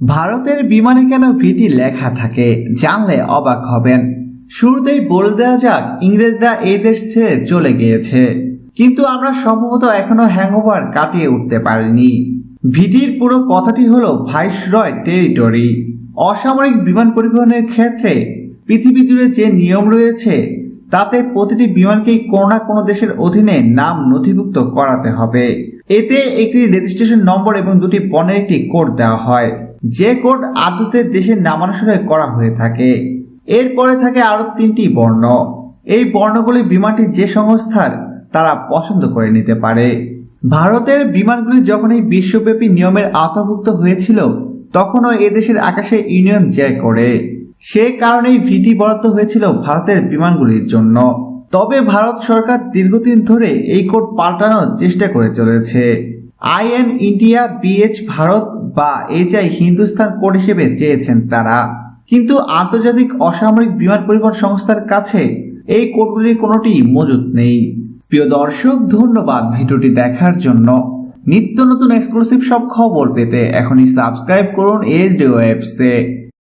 ভারতের বিমানে কেন ভিটি লেখা থাকে, জানলে অবাক হবেন। শুরুতেই বলে দেওয়া যাক, ইংরেজরা এই দেশ ছেড়ে চলে গিয়েছে। কিন্তু আমরা সম্ভবত এখনও হ্যাংওভার কাটিয়ে উঠতে পারিনি। ভিটির পুরো কথাটি হলো ভাইসরয় টেরিটরি অসামরিক বিমান পরিবহনের ক্ষেত্রে পৃথিবী জুড়ে যে নিয়ম রয়েছে, তাতে প্রতিটি বিমানকেই কোনো না কোনো দেশের অধীনে নাম নথিভুক্ত করাতে হবে। এতে একটি রেজিস্ট্রেশন নম্বর এবং দুটি পণ্যের একটি কোড দেওয়া হয়। যে কোড আদতে দেশের নামানুসারে করা হয়ে থাকে। এরপরে থাকে আরও তিনটি বর্ণ। এই বর্ণগুলি বিমানটি যে সংস্থার, তারা পছন্দ করে নিতে পারে। ভারতের বিমানগুলি যখন এই বিশ্বব্যাপী নিয়মের আওতাভুক্ত হয়েছিল, তখনও এদেশের আকাশে ইউনিয়ন জয় করে। সে কারণেই ভিটি বরাদ্দ হয়েছিল ভারতের বিমানগুলির জন্য। তবে ভারত সরকার দীর্ঘদিন ধরে এই কোড পাল্টানোর চেষ্টা করে চলেছে। আইএন ইন্ডিয়া বিএচ ভারত বা এইচআই হিন্দুস্তান কোড হিসেবে চেয়েছেন তারা। কিন্তু আন্তর্জাতিক অসামরিক বিমান পরিবহন সংস্থার কাছে এই কোডগুলির কোনোটি মজুত নেই। প্রিয় দর্শক, ধন্যবাদ ভিডিওটি দেখার জন্য। নিত্য নতুন এক্সক্লুসিভ সব খবর পেতে এখনই সাবস্ক্রাইব করুন এইচডি ওয়েবসে